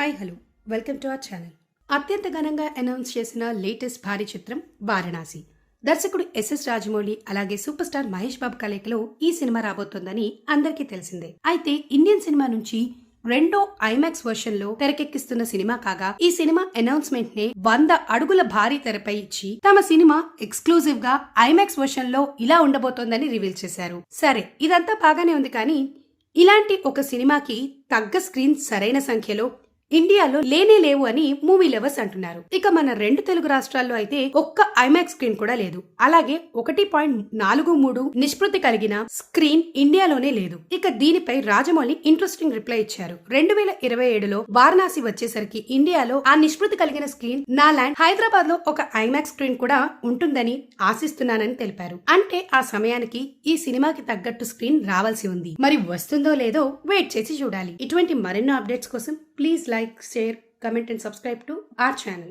Hi hello. Welcome to our channel. అత్యంత ఘనంగా announce చేసిన లేటెస్ట్ భారీ చిత్రం వారణాసి. దర్శకుడు ఎస్ఎస్ రాజమౌళి అలాగే సూపర్ స్టార్ మహేష్ బాబు కలయికలో ఈ సినిమా రాబోతోందని అందరికీ తెలిసిందే. అయితే ఇండియన్ సినిమా నుంచి రెండో ఐమాక్స్ వర్షన్లో తెరకెక్కిస్తున్న సినిమా కాగా ఈ సినిమా అనౌన్స్మెంట్ నే వంద అడుగుల భారీ తెరపై ఇచ్చి తమ సినిమా ఎక్స్క్లూజివ్గా ఐమాక్స్ వర్షన్లో ఇలా ఉండబోతోందని రివీల్ చేశారు. సరే ఇదంతా బాగానే ఉంది కానీ ఇలాంటి ఒక సినిమాకి తగ్గ స్క్రీన్ సరైన సంఖ్యలో ఇండియాలో లేనే లేవు అని మూవీ లవర్స్ అంటున్నారు. ఇక మన రెండు తెలుగు రాష్ట్రాల్లో అయితే ఒక్క ఐమాక్స్ స్క్రీన్ కూడా లేదు. అలాగే ఒకటి పాయింట్ నాలుగు మూడు నిష్పృతి కలిగిన స్క్రీన్ ఇండియాలోనే లేదు. ఇక దీనిపై రాజమౌళి ఇంట్రెస్టింగ్ రిప్లై ఇచ్చారు. రెండు వేల ఇరవై ఏడులో వారణాసి వచ్చేసరికి ఇండియాలో ఆ నిష్పృతి కలిగిన స్క్రీన్ నా ల్యాండ్ హైదరాబాద్లో ఒక ఐమాక్స్ స్క్రీన్ కూడా ఉంటుందని ఆశిస్తున్నానని తెలిపారు. అంటే ఆ సమయానికి ఈ సినిమాకి తగ్గట్టు స్క్రీన్ రావాల్సి ఉంది. మరి వస్తుందో లేదో వెయిట్ చేసి చూడాలి. ఇటువంటి మరెన్నో అప్డేట్స్ కోసం please like share comment and subscribe to our channel